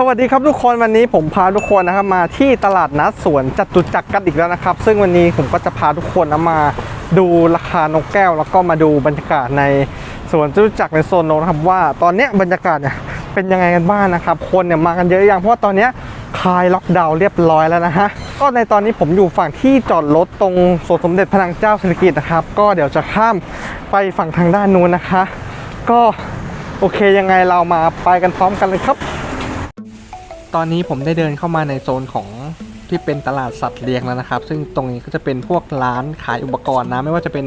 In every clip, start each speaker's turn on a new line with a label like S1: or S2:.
S1: สวัสดีครับทุกคนวันนี้ผมพาทุกคนนะครับมาที่ตลาดนัดสวนจตุจักรกันอีกแล้วนะครับ ซึ่งวันนี้ผมก็จะพาทุกคนมาดูราคานกแก้ว แล้วก็มาดูบรรยากาศในสวนจตุจักรในโซนโน้นะครับว่าตอนนี้บรรยากาศเนี่ยเป็นยังไงกันบ้างนะครับ คนเนี่ยมากันเยอะอยังเพราะว่าตอนนี้คลายล็อกดาวน์เรียบร้อยแล้วนะฮะก็ในตอนนี้ผมอยู่ฝั่งที่จอดรถตรงสวนสมเด็จพระนางเจ้าสิริกิติ์นะครับ ก็เดี๋ยวจะข้ามไปฝั่งทางด้านนู้นนะคะ ก็โอเคยังไงเรามาไปกันพร้อมกันเลยครับ ตอนนี้ผมได้เดินเข้ามาในโซนของที่เป็นตลาดสัตว์เลี้ยงแล้วนะครับ ซึ่งตรงนี้ก็จะเป็นพวกร้านขายอุปกรณ์นะไม่ว่าจะเป็น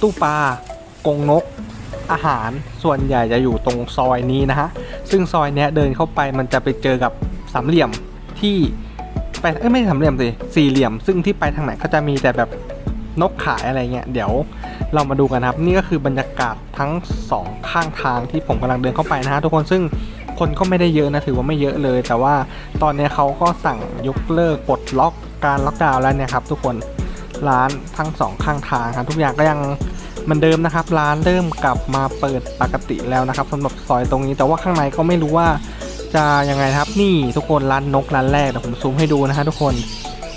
S1: ตู้ปลากรงนก อาหารส่วนใหญ่จะอยู่ตรงซอยนี้นะฮะซึ่งซอยเนี้ยเดินเข้าไปมันจะไปเจอกับสามเหลี่ยมที่ไปเอ้ยไม่ใช่สามเหลี่ยมสิสี่เหลี่ยม ซึ่งที่ไปทางไหนก็จะมีแต่แบบนกขายอะไรเงี้ยเดี๋ยวเรามาดูกันครับ นี่ก็คือบรรยากาศทั้งสองข้างทางที่ผมกำลังเดินเข้าไปนะฮะทุกคนซึ่ง คนก็ไม่ได้เยอะนะถือว่าไม่เยอะเลย แต่ว่าตอนนี้เขาก็สั่งยกเลิกปลดล็อกการล็อกดาวน์แล้วเนี่ยครับทุกคนร้านทั้งสองข้างทางครับทุกอย่างก็ยังเหมือนเดิมนะครับ ร้านเริ่มกลับมาเปิดปกติแล้วนะครับสำหรับซอยตรงนี้แต่ว่าข้างในก็ไม่รู้ว่าจะยังไงครับนี่ทุกคนร้านนกร้านแรกเดี๋ยวผมซูมให้ดูนะฮะทุกคน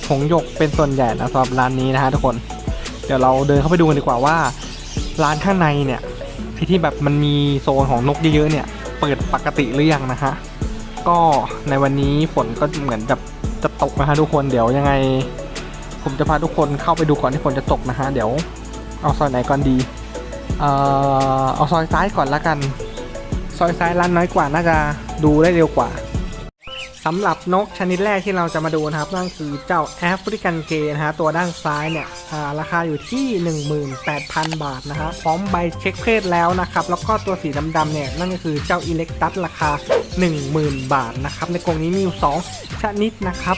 S1: ผงหยกเป็นส่วนใหญ่นะสำหรับร้านนี้นะฮะทุกคน เดี๋ยวเราเดินเข้าไปดูกันดีกว่าว่า ร้านข้างในเนี่ยไอที่แบบมันมีโซนของนกเยอะๆเนี่ย ปกติหรือยังนะฮะ ก็ในวันนี้ฝนก็เหมือนจะจะตกนะฮะทุกคนเดี๋ยวยังไง ผมจะพาทุกคนเข้าไปดูก่อนที่ฝนจะตกนะฮะเดี๋ยวเอาซอยไหนก่อนดีเอ่อเอาซอยซ้ายก่อนละกัน ซอยซ้ายร้านน้อยกว่าน่าจะดูได้เร็วกว่า สำหรับนกชนิดแรกที่เราจะมาดูนะครับนั่นคือเจ้าแอฟริกันเกย์นะฮะตัวด้านซ้ายเนี่ยราคาอยู่ที่ 18,000 บาทนะฮะพร้อมใบเช็คเพศแล้วนะครับแล้วก็ตัวสีดำๆเนี่ยนั่นก็คือเจ้าอิเล็กตัสราคา 10,000 บาทนะครับในกรงนี้มีอยู่2ชนิดนะครับ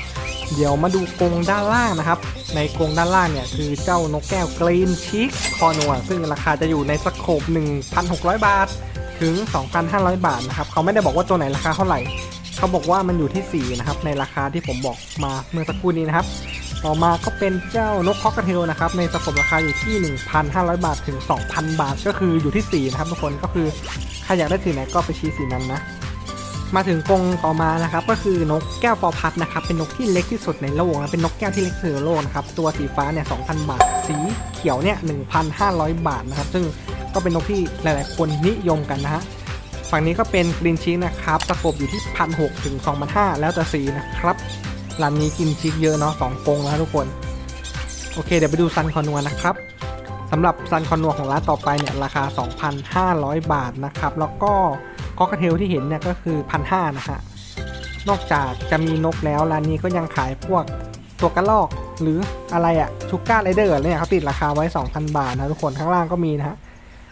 S1: เดี๋ยวมาดูกรงด้านล่างนะครับ ในกรงด้านล่างเนี่ยคือเจ้านกแก้วกรีนชิคคอนัวซึ่งราคาจะอยู่ในสโคป1,600 บาท ถึง 2,500 บาทนะครับเขาไม่ได้บอกว่าตัวไหนราคาเท่าไหร่ เขาบอกว่ามันอยู่ที่ 4 นะครับ ในราคาที่ผมบอกมาเมื่อสักครู่นี้นะครับ ต่อมาก็เป็นเจ้านกคอกกระเทลนะครับ ในสกปราคาอยู่ที่ 1,500 บาทถึง 2,000 บาท ก็คืออยู่ที่ 4 นะครับทุกคนก็คือใครอยากได้สีไหนก็ไปชี้สีนั้นนะมาถึงกรงต่อมานะครับก็คือนกแก้วฟอพัดนะครับเป็นนกที่เล็กที่สุดในโลกนะเป็นนกแก้วที่เล็กที่สุดในโลกนะครับตัวสีฟ้าเนี่ย2,000 บาท สีเขียวเนี่ย1,500 บาทนะครับซึ่งก็เป็นนกที่หลาย ๆ คนนิยมกันนะฮะ ฝั่งนี้ก็เป็นกรีนชีสนะครับตะกบอยู่ที่พันหถึง2,500แล้วแต่สีนะครับร้านนี้กินชีสเยอะเนาะสองกงแล้วทุกคน โอเคเดี๋ยวไปดูซันคอนัวนะครับสำหรับซันคอนัวของร้านต่อไปเนี่ยราคา 2,500 บาทนะครับ แล้วก็คอกเทลที่เห็นเนี่ยก็คือ1,500นะฮะนอกจากจะมีนกแล้วร้านนี้ก็ยังขายพวกตัวกระลอกหรืออะไรอะชูการ์ไรเดอร์เนี่ยเขาติดราคาไว้ 2,000 บาทนะทุกคนข้างล่างก็มีนะฮะ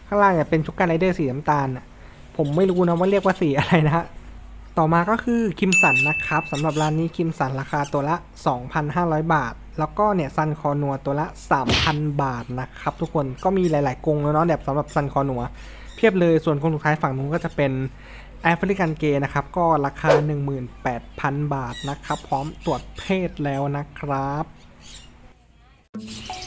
S1: ข้างล่างเนี่ยเป็นชูการ์ไรเดอร์สีน้ำตาลนะ ผมไม่รู้นะว่าเรียกว่าสีอะไรนะฮะต่อมาก็คือคิมสันนะครับสำหรับร้านนี้คิมสันราคาตัวละ 2,500 บาท แล้วก็เนี่ยซันคอนัวตัวละ 3,000 บาทนะครับทุกคนก็มีหลาย ๆกรงแล้วเนาะแบบสำหรับซันคอนัวเพียบเลยส่วนกรงสุดท้ายฝั่งนู้นก็จะเป็นแอฟริกันเกย์นะครับ ก็ราคา 18,000 บาทนะครับ พร้อมตรวจเพศแล้วนะครับ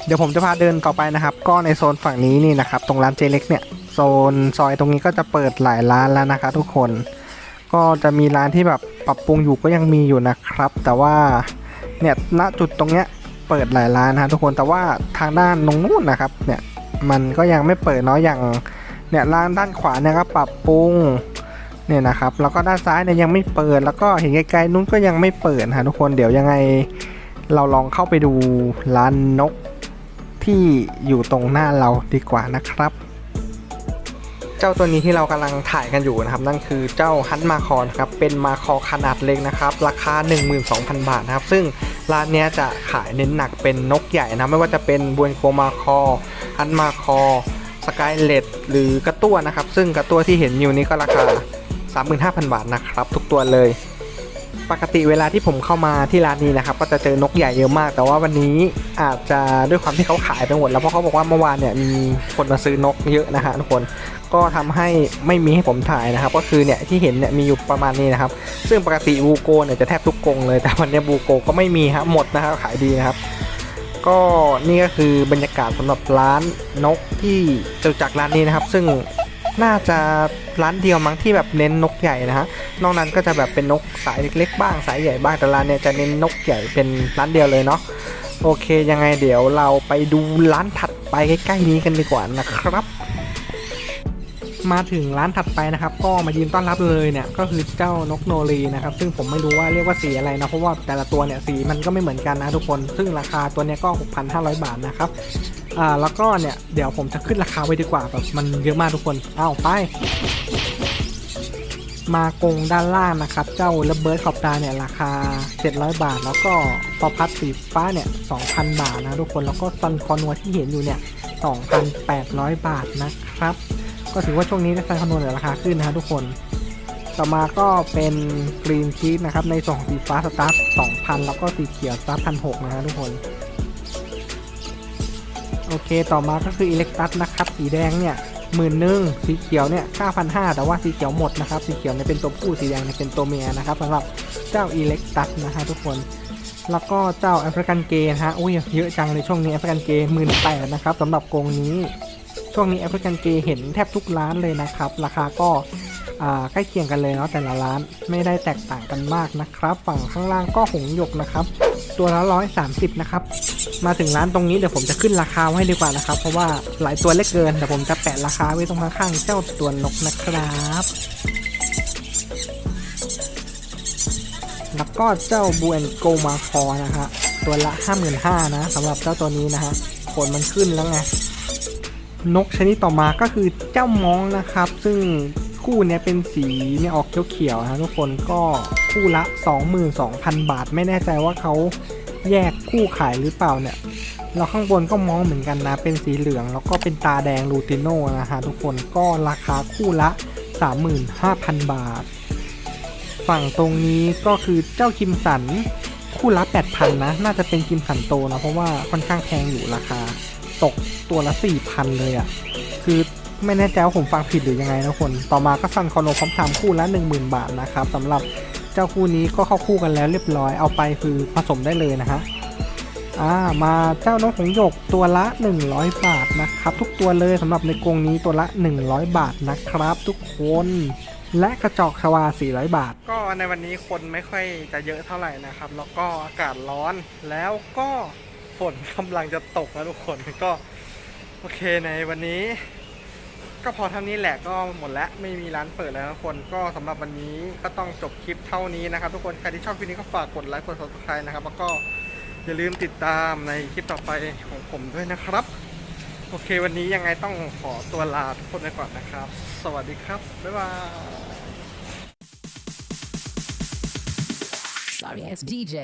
S1: เดี๋ยวผมจะพาเดินต่อไปนะครับ ก็ในโซนฝั่งนี้นี่นะครับ ตรงร้านเจเล็กเนี่ย โซนซอยตรงนี้ก็จะเปิดหลายร้านแล้วนะครับทุกคน ก็จะมีร้านที่แบบปรับปรุงอยู่ก็ยังมีอยู่นะครับ แต่ว่าเนี่ยณจุดตรงเนี้ยเปิดหลายร้านนะทุกคนแต่ว่าทางด้านตรงนู้นนะครับเนี่ยมันก็ยังไม่เปิดเนาะอย่างเนี่ยร้านด้านขวาเนี่ยก็ปรับปรุงเนี่ยนะครับแล้วก็ด้านซ้ายเนี่ยยังไม่เปิด แล้วก็เห็นไกลๆนู้นก็ยังไม่เปิดนะทุกคนเดี๋ยวยังไงเราลองเข้าไปดูร้านนกที่อยู่ตรงหน้าเราดีกว่านะครับ เจ้าตัวนี้ที่เรากำลังถ่ายกันอยู่นะครับ นั่นคือเจ้าฮันมาคอนครับเป็นมาคอขนาดเล็กนะครับ ราคา 12,000 บาทนะครับ ซึ่งร้านนี้จะขายเน้นหนักเป็นนกใหญ่นะไม่ว่าจะเป็นบวนโคมาคอฮันมาคอสกายเลดหรือกระตั้วนะครับ ซึ่งกระตั้วที่เห็นอยู่นี้ก็ราคา 35,000 บาทนะครับ ทุกตัวเลย ปกติเวลาที่ผมเข้ามาที่ร้านนี้นะครับ ก็จะเจอนกใหญ่เยอะมาก แต่ว่าวันนี้อาจจะด้วยความที่เขาขายไปหมดแล้วเพราะเขาบอกว่าเมื่อวานเนี่ยมีคนมาซื้อนกเยอะนะฮะทุกคน ก็ทำให้ไม่มีให้ผมถ่ายนะครับ ก็คือเนี่ยที่เห็นเนี่ยมีอยู่ประมาณนี้นะครับ ซึ่งปกติบูโกเนี่ยจะแทบทุกกงเลยแต่วันนี้บูโกก็ไม่มีฮะหมดนะครับขายดีนะครับก็นี่ก็คือบรรยากาศสำหรับร้านนกที่เจอจากร้านนี้นะครับ ซึ่งน่าจะร้านเดียวมั้งที่แบบเน้นนกใหญ่นะฮะนอกนั้นก็จะแบบเป็นนกสายเล็กๆบ้างสายใหญ่บ้างแต่ร้านเนี่ยจะเน้นนกใหญ่เป็นร้านเดียวเลยเนาะโอเคยังไงเดี๋ยวเราไปดูร้านถัดไปใกล้ๆนี้กันดีกว่านะครับ มาถึงร้านถัดไปนะครับ ก็มายืนต้อนรับเลยเนี่ยก็คือเจ้านกโนรีนะครับ ซึ่งผมไม่รู้ว่าเรียกว่าสีอะไรนะเพราะว่าแต่ละตัวเนี่ยสีมันก็ไม่เหมือนกันนะทุกคน ซึ่งราคาตัวเนี้ยก็ 6,500 บาทนะครับอ่าแล้วก็เนี่ยเดี๋ยวผมจะขึ้นราคาไว้ดีกว่าแบบมันเยอะมากทุกคนเอาไปมากรงด้านล่างนะครับ เจ้าระเบิดขอบตาเนี่ยราคา 700 บาท แล้วก็ปอพัดสีฟ้าเนี่ย2,000 บาทนะทุกคนแล้วก็ซันคอนัวที่เห็นอยู่เนี่ย2,800 บาทนะครับ ก็ถือว่าช่วงนี้ซันคอนัวเนี่ราคาขึ้นนะทุกคน ต่อมาก็เป็นกรีนชีสนะครับในส่วนของสีฟ้าสตาร์ท2,000แล้วก็สีเขียวสตาร์ท1,600นะฮะทุกคนโอเค ต่อมาก็คืออิเล็กตัสนะครับ สีแดงเนี่ยหมื่นหนึ่งสีเขียวเนี่ย9,500แต่ว่าสีเขียวหมดนะครับ สีเขียวเนี่ยเป็นตัวผู้ สีแดงเนี่ยเป็นตัวเมียนะครับสำหรับเจ้าอิเล็กตัสนะฮะทุกคน แล้วก็เจ้าแอฟริกันเกย์นฮะ อุ้ยเยอะจังเลยช่วงนี้แอฟริกันเกย์หมื่นแปดนะครับสำหรับกรงนี้ ช่วงนี้แอฟริกันเกเห็นแทบทุกร้านเลยนะครับ ราคาก็ใกล้เคียงกันเลยเนาะแต่ละร้านไม่ได้แตกต่างกันมากนะครับ ฝั่งข้างล่างก็หงหยกนะครับ ตัวละร้อยสามสิบนะครับ มาถึงร้านตรงนี้เดี๋ยวผมจะขึ้นราคาให้ดีกว่านะครับ เพราะว่าหลายตัวเล็กเกินแต่ผมจะแปะราคาไว้ตรงข้างๆเจ้าตัวนกนะครับแล้วก็เจ้าบูแอนโกมาคอนะฮะตัวละ 55,000นะสำหรับเจ้าตัวนี้นะฮะขนมันขึ้นแล้วไง นกชนิดต่อมาก็คือเจ้ามองนะครับ ซึ่งคู่เนี้ยเป็นสีเนี่ยออกเขียวๆนะทุกคนก็คู่ละ 22,000 บาท ไม่แน่ใจว่าเขาแยกคู่ขายหรือเปล่าเนี่ยแล้วข้างบนก็มองเหมือนกันนะ เป็นสีเหลืองแล้วก็เป็นตาแดงลูติโนนะฮะทุกคนก็ราคาคู่ละ 35,000 บาท ฝั่งตรงนี้ก็คือเจ้าคิมสันคู่ละ 8,000นะ น่าจะเป็นคิมสันโตนะ เพราะว่าค่อนข้างแพงอยู่ราคา ตกตัวละ4,000เลยอะ่ะ คือไม่แน่ใจว่าผมฟังผิดหรือยังไงนะคน ต่อมาก็ซันคอนโนพร้อมทำคู่ละ 10,000 บาทนะครับสำหรับเจ้าคู่นี้ก็เข้าคู่กันแล้วเรียบร้อยเอาไปคือผสมได้เลยนะฮะอ่ามาเจ้านกหงส์หยกตัวละ 100 บาทนะครับ ทุกตัวเลยสำหรับในกรงนี้ตัวละ 100 บาทนะครับ ทุกคนและกระจอกชวา 400 บาท ก็ในวันนี้คนไม่ค่อยจะเยอะเท่าไหร่นะครับ แล้วก็อากาศร้อน แล้วก็ ฝนกำลังจะตกนะทุกคนก็โอเคในวันนี้ ก็พอเท่านี้แหละก็หมดแล้วไม่มีร้านเปิดแล้วทุกคนก็สำหรับวันนี้ก็ต้องจบคลิปเท่านี้นะครับ ทุกคนใครที่ชอบคลิปนี้ก็ฝากกดไลค์กด subscribe นะครับ แล้วก็อย่าลืมติดตามในคลิปต่อไปของผมด้วยนะครับ โอเควันนี้ยังไงต้องขอตัวลาทุกคนไปก่อนนะครับ สวัสดีครับ บ๊ายบาย
S2: Sorry as DJ.